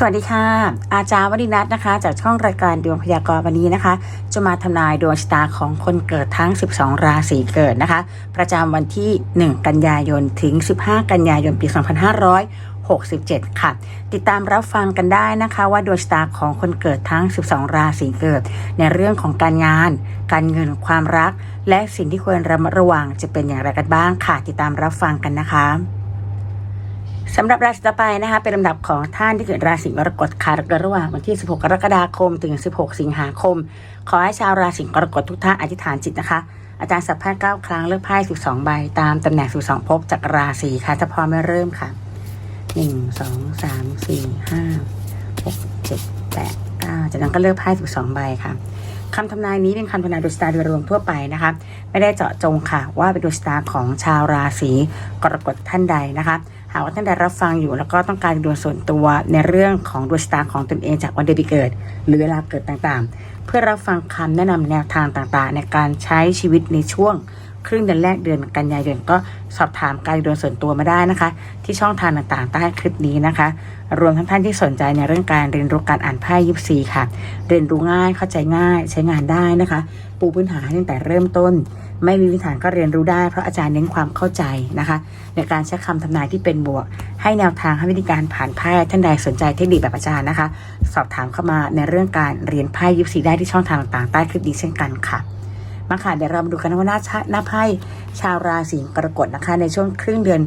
สวัสดีค่ะ อาจารย์วดินัทนะคะ จากช่องรายการดวงพยากรณ์วันนี้นะคะ จะมาทำนายดวงชะตาของคนเกิดทั้ง 12 ราศีเกิดนะคะ ประจำวันที่ 1 กันยายนถึง 15 กันยายนปี 2567 ค่ะ ติดตามรับฟังกันได้นะคะ ว่าดวงชะตาของคนเกิดทั้ง 12 ราศีเกิด ในเรื่องของการงาน การเงินความรัก และสิ่งที่ควรระมัดระวังจะเป็นอย่างไรกันบ้างค่ะ ติดตามรับฟังกันนะคะ สำหรับราศีต่อไปนะคะเป็นลำดับของท่านที่เกิดราศีกรกฎค่ะระหว่างวันที่ 16 กรกฎาคม ถึง 16 สิงหาคม ขอให้ชาวราศีกรกฎทุกท่านอธิษฐานจิตนะคะ อาจารย์สัพพะเก้าครั้งเลือกไพ่12ใบตามตำแหน่ง12ภพจากราศีค่ะถ้าพร้อมเริ่มค่ะ 1 2 3 4 5 6 7 8 9จากนั้นก็เลือกไพ่12ใบค่ะคำทำนายนี้เป็นคำทำนายดวงชะตาโดยรวมทั่วไปนะคะไม่ได้เจาะจงค่ะ ว่าเป็นดวงชะตาของชาวราศีกรกฎท่านใดนะคะากว่าท่านใดรับฟังอยู่ แล้วก็ต้องการดวงส่วนตัวในเรื่องของดวงชะตาของตนเองจากวันเดือนปีเกิด หรือเวลาเกิดต่างๆ เพื่อรับฟังคำแนะนำแนวทางต่างๆ ในการใช้ชีวิตในช่วง ครึ่งเดือนแรกเดือนกันยายนก็สอบถามการดวงส่วนตัวมาได้นะคะ ที่ช่องทางต่างๆใต้คลิปนี้นะคะ รวมทั้งท่านที่สนใจในเรื่องการเรียนรู้การอ่านไพ่ยิปซีค่ะ เรียนรู้ง่ายเข้าใจง่ายใช้งานได้นะคะ ปูพื้นฐานตั้งแต่เริ่มต้น ไม่มีพื้นฐานก็เรียนรู้ได้เพราะอาจารย์เน้นความเข้าใจนะคะ ในการใช้คำทำนายที่เป็นบวก ให้แนวทางให้วิธีการผ่านไพ่ท่านใดสนใจเทคนิคแบบอาจารย์นะคะ สอบถามเข้ามาในเรื่องการเรียนไพ่ยิปซีได้ที่ช่องทางต่างๆใต้คลิปนี้เช่นกันค่ะ มาค่ะเดี๋ยวเรามาดูกันว่าหน้าชะหน้าไพ่ชาวราศีกรกฎนะคะ ในช่วงครึ่งเดือน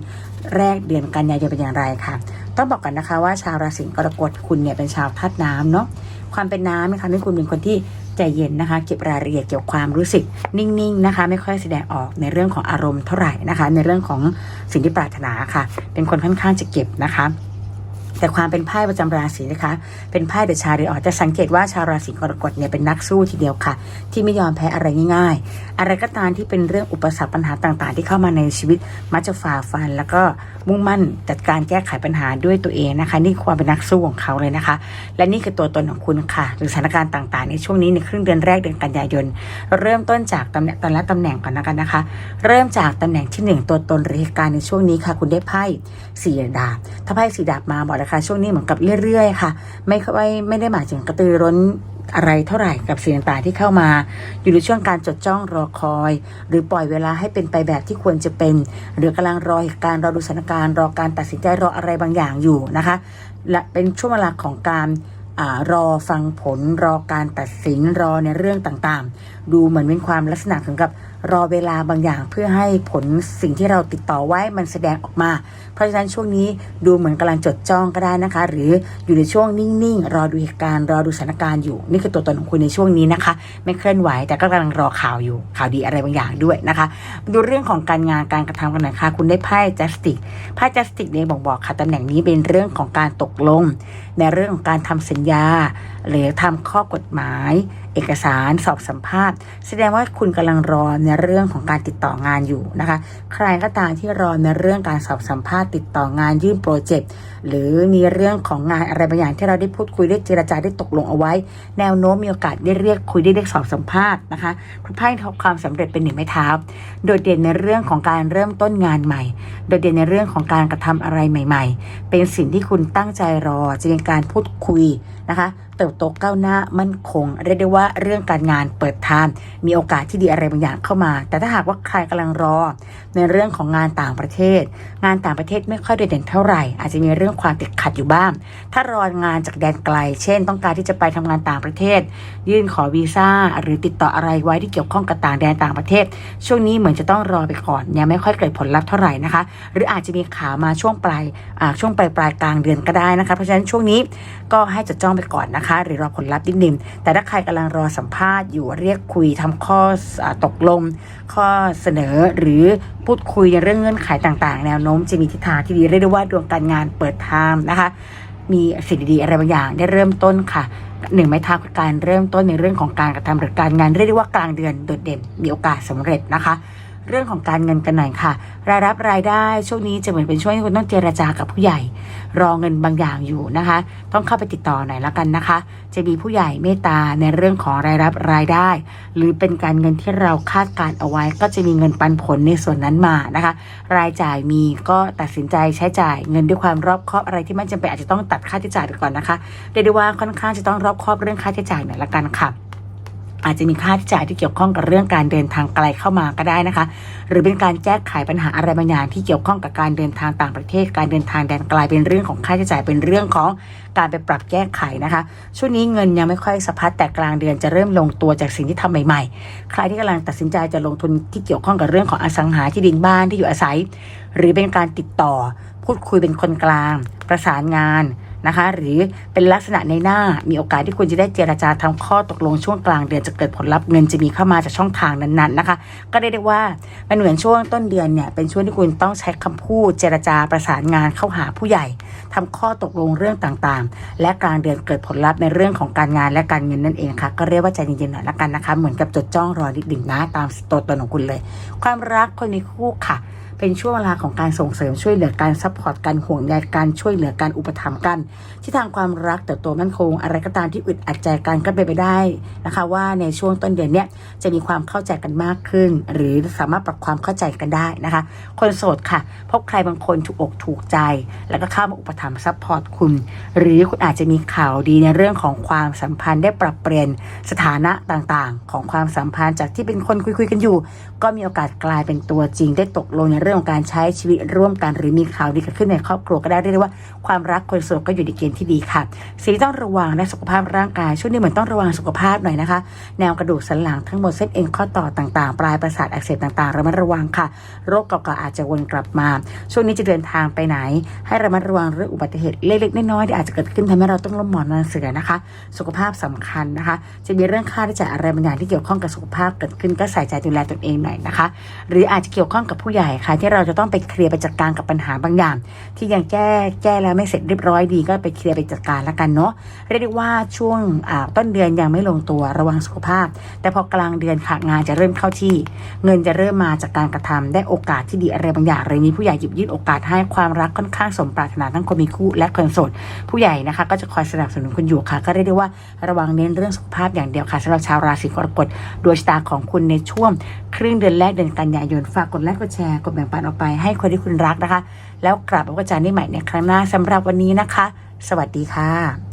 แรกเดือนกันยายนเป็นอย่างไรค่ะ ต้องบอกกันนะคะว่าชาวราศีกรกฎคุณเนี่ยเป็นชาวธาตุน้ำเนาะความเป็นน้ำนะคะนี่คุณเป็นคนที่ใจเย็นนะคะ เก็บรายละเอียดเกี่ยวกับความรู้สึกนิ่งๆนะคะ ไม่ค่อยแสดงออกในเรื่องของอารมณ์เท่าไหร่นะคะ ในเรื่องของสิ่งที่ปรารถนาค่ะ เป็นคนค่อนข้างจะเก็บนะคะ แต่ความเป็นไพ่ประจำราศีนะคะ เป็นไพ่เดชาริออจะสังเกตว่าชาวราศีกรกฎเนี่ยเป็นนักสู้ทีเดียวค่ะ ที่ไม่ยอมแพ้อะไรง่ายๆ อะไรก็ตามที่เป็นเรื่องอุปสรรคปัญหาต่างๆ ที่เข้ามาในชีวิตมักจะฝ่าฟัน แล้วก็มุ่งมั่นจัดการแก้ไขปัญหาด้วยตัวเองนะคะ นี่ความเป็นนักสู้ของเขาเลยนะคะ และนี่คือตัวตนของคุณค่ะหรือสถานการณ์ต่างๆ ในช่วงนี้ในครึ่งเดือนแรกเดือนกันยายน เริ่มต้นจากตำแหน่งตอนละตำแหน่งก่อนนะคะนะคะ เริ่มจากตำแหน่งที่หนึ่งตัวตนหรือเหตุการณ์ในช่วงนี้ค่ะ คุณได้ไพ่สี่ดาบถ้าไพ่สี่ดาบมาบอกเลยคะ ช่วงนี้เหมือนกับเรื่อยๆ ค่ะ ไม่ค่ไม่ได้หมายถึงกระตือร้นอะไรเท่าไหร่กับสิ่งต่างๆที่เข้ามา อยู่ในช่วงการจดจ้องรอคอย หรือปล่อยเวลาให้เป็นไปแบบที่ควรจะเป็น หรือกำลังรอเหตุการณ์รอดูสถานการณ์รอการตัดสินใจรออะไรบางอย่างอยู่นะคะ และเป็นช่วงเวลาของการอรอฟังผลรอการตัดสินรอในเรื่องต่างๆ ดูเหมือนเป็นความลักษณะถึงกับ รอเวลาบางอย่างเพื่อให้ผลสิ่งที่เราติดต่อไว้มันแสดงออกมา เพราะฉะนั้นช่วงนี้ดูเหมือนกำลังจดจ้องก็ได้นะคะ หรืออยู่ในช่วงนิ่งๆ รอดูเหตุการณ์รอดูสถานการณ์อยู่ นี่คือตัวตนของคุณในช่วงนี้นะคะ ไม่เคลื่อนไหวแต่ก็กำลังรอข่าวอยู่ ข่าวดีอะไรบางอย่างด้วยนะคะ ดูเรื่องของการงานการกระทำกันหน่อยค่ะคุณได้ไพ่จัสติกไพ่จัสติกเนี่ยบอกบอกค่ะตำแหน่งนี้เป็นเรื่องของการตกลง ในเรื่องของการทำสัญญาหรือทำข้อกฎหมาย เอกสารสอบสัมภาษณ์ แสดงว่าคุณกำลังรอในเรื่องของการติดต่องานอยู่นะคะ ใครก็ตามที่รอในเรื่องการสอบสัมภาษณ์ติดต่องานยื่นโปรเจกต์หรือมีเรื่องของงานอะไรบางอย่างที่เราได้พูดคุยได้เจรจาได้ตกลงเอาไว้ แนวโน้มมีโอกาสได้เรียกคุยได้เรียกสอบสัมภาษณ์นะคะคุณไพ่ทบความสำเร็จเป็นหนึ่งไม้เท้าโดดเด่นในเรื่องของการเริ่มต้นงานใหม่ โดดเด่นในเรื่องของการกระทำอะไรใหม่ ๆ เป็นสิ่งที่คุณตั้งใจรอจะเป็นการพูดคุยนะคะเติบโตก้าวหน้ามั่นคง เรียกได้ว่าเรื่องการงานเปิดทางมีโอกาสที่ดีอะไรบางอย่างเข้ามา แต่ถ้าหากว่าใครกำลังรอ ในเรื่องของงานต่างประเทศ งานต่างประเทศไม่ค่อยโดดเด่นเท่าไหร่ อาจจะมีเรื่องความติดขัดอยู่บ้าง ถ้ารองานจากแดนไกล เช่น ต้องการที่จะไปทำงานต่างประเทศ ยื่นขอวีซ่าหรือติดต่ออะไรไว้ที่เกี่ยวข้องกับต่างแดนต่างประเทศ ช่วงนี้เหมือนจะต้องรอไปก่อนยังไม่ค่อยเกิดผลลัพธ์เท่าไหร่นะคะ หรืออาจจะมีข่าวมาช่วงปลายช่วงปลายปลายกลางเดือนก็ได้นะคะเพราะฉะนั้นช่วงนี้ก็ให้จดจ้องไปก่อนนะคะ หรือรอผลลัพธ์นิดนึงแต่ถ้าใครกำลังรอสัมภาษณ์อยู่เรียกคุยทำข้ออตกลง ข้อเสนอหรือพูดคุยในเรื่องเงื่อนไขต่าง ๆ แนวโน้มจะมีทิศทางที่ดีเรียกได้ว่าดวงการงานเปิดทามนะคะ มีสิ่งดีๆอะไรบางอย่างได้เริ่มต้นค่ะหนึ่งไม้เท้าการเริ่มต้นในเรื่องของการกระทำหรือการงานเรียกได้ว่ากลางเดือนโดดเด่นมีโอกาสสำเร็จนะคะ เรื่องของการเงินกันหน่อยค่ะ รายรับรายได้ช่วงนี้จะเหมือนเป็นช่วงที่คุณต้องเจรจากับผู้ใหญ่ รอเงินบางอย่างอยู่นะคะ ต้องเข้าไปติดต่อหน่อยละกันนะคะ จะมีผู้ใหญ่เมตตาในเรื่องของรายรับรายได้ หรือเป็นการเงินที่เราคาดการเอาไว้ ก็จะมีเงินปันผลในส่วนนั้นมานะคะ รายจ่ายมีก็ตัดสินใจใช้จ่ายเงินด้วยความรอบคอบอะไรที่ไม่จำเป็นอาจจะต้องตัดค่าใช้จ่ายไปก่อนนะคะเรียกได้ว่าค่อนข้างจะต้องรอบคอบเรื่องค่าใช้จ่ายหน่อยละกันค่ะ อาจจะมีค่าใช้จ่ายที่เกี่ยวข้องกับเรื่องการเดินทางไกลเข้ามาก็ได้นะคะ หรือเป็นการแก้ไขปัญหาอะไรบางอย่างที่เกี่ยวข้องกับการเดินทางต่างประเทศ การเดินทางแดนไกลเป็นเรื่องของค่าใช้จ่ายเป็นเรื่องของการไปปรับแก้ไขนะคะ ช่วงนี้เงินยังไม่ค่อยสะพัดแต่กลางเดือนจะเริ่มลงตัวจากสิ่งที่ทำใหม่ๆ ใครที่กำลังตัดสินใจจะลงทุนที่เกี่ยวข้องกับเรื่องของอสังหาที่ดินบ้านที่อยู่อาศัย หรือเป็นการติดต่อ พูดคุยเป็นคนกลาง ประสานงาน นะคะ หรือเป็นลักษณะในหน้ามีโอกาสที่คุณจะได้เจราจาทำข้อตกลงช่วงกลางเดือนจะเกิดผลลัพธ์เงินจะมีเข้ามาจากช่องทางนั้นๆนะคะ ก็ได้ได้ว่ามันเหมือนช่วงต้นเดือนเนี่ยเป็นช่วงที่คุณต้องใช้คำพูดเจรจาประสานงานเข้าหาผู้ใหญ่ทำข้อตกลงเรื่องต่างๆ และกลางเดือนเกิดผลลัพธ์ในเรื่องของการงานและการเงินนั่นเองค่ะ ก็เรียกว่าใจเย็นๆหน่อยละกันนะคะ เหมือนกับจดจ้องรอนิดหนึ่งนะตามตัวตนของคุณเลย ความรักคนมีคู่ค่ะ เป็นช่วงเวลาของการส่งเสริมช่วยเหลือการซัพพอร์ตการห่วงใยการช่วยเหลือการอุปถัมภ์กัน ที่ทางความรักเติบโตมั่นคง อะไรก็ตามที่อึดอัดใจกันก็เป็นไปได้นะคะ ว่าในช่วงต้นเดือนเนี้ยจะมีความเข้าใจกันมากขึ้น หรือสามารถปรับความเข้าใจกันได้นะคะ คนโสดค่ะ พบใครบางคนถูกอกถูกใจ แล้วก็เข้ามาอุปถัมภ์ซัพพอร์ตคุณ หรือคุณอาจจะมีข่าวดีในเรื่องของความสัมพันธ์ได้ปรับเปลี่ยนสถานะต่างๆ ของความสัมพันธ์จากที่เป็นคนคุยๆกันอยู่ ก็มีโอกาสกลายเป็นตัวจริงได้ตกลงในเรื่องของการใช้ชีวิตร่วมกัน หรือมีข่าวดีเกิดขึ้นในครอบครัวก็ได้เรียกได้ว่าความรักคนโสดก็อยู่ในเกณฑ์ที่ดีค่ะสิ่งที่ต้องระวังและสุขภาพร่างกายช่วงนี้เหมือนต้องระวังสุขภาพหน่อยนะคะ แนวกระดูกสันหลังทั้งหมดเส้นเอ็นข้อต่อต่างๆ ปลายประสาทอักเสบต่างๆระมัดระวังค่ะ โรคเก่าๆอาจจะวนกลับมา ช่วงนี้จะเดินทางไปไหน ให้ระมัดระวังเรื่องอุบัติเหตุเล็กๆน้อยๆที่อาจจะเกิดขึ้นทำให้เราต้องล้มหมอนนอนเสือนะคะ สุขภาพสำคัญนะคะ จะมีเรื่องค่าใช้จ่ายอะไรบางอย่างที่เกี่ยวข้องกับสุขภาพเกิดขึ้นก็ใส่ใจดูแลตนเองหน่อยนะคะ หรืออาจจะเกี่ยวข้องกับผู้ใหญ่ค่ะที่เราจะต้องไปเคลียร์ไปจัดการกับปัญหาบางอย่าง ที่ยังแก้แก้แล้วไม่เสร็จเรียบร้อยดี ก็ไปเคลียร์ไปจัดการแล้วกันเนาะเรียกได้ว่าช่วงต้นเดือนยังไม่ลงตัวระวังสุขภาพ แต่พอกลางเดือนค่ะงานจะเริ่มเข้าที่ เงินจะเริ่มมาจากการกระทำได้โอกาสที่ดีอะไรบางอย่างเลยมีผู้ใหญ่หยิบยื่นโอกาสให้ความรักค่อนข้างสมปรารถนาทั้งคนมีคู่และคนโสดผู้ใหญ่นะคะ ก็จะคอยสนับสนุนคุณอยู่ค่ะ ก็เรียกได้ว่าระวังเน้นเรื่องสุขภาพอย่างเดียวค่ะสำหรับชาวราศีกรกฎดวงชะตาของคุณในช่วง ครึ่งเดือนแรกเดือนกันยายนฝากกดไลค์กดแชร์กดแบ่งปันออกไปให้คนที่คุณรักนะคะ แล้วกลับมาพบกันใหม่ในครั้งหน้าสำหรับวันนี้นะคะ สวัสดีค่ะ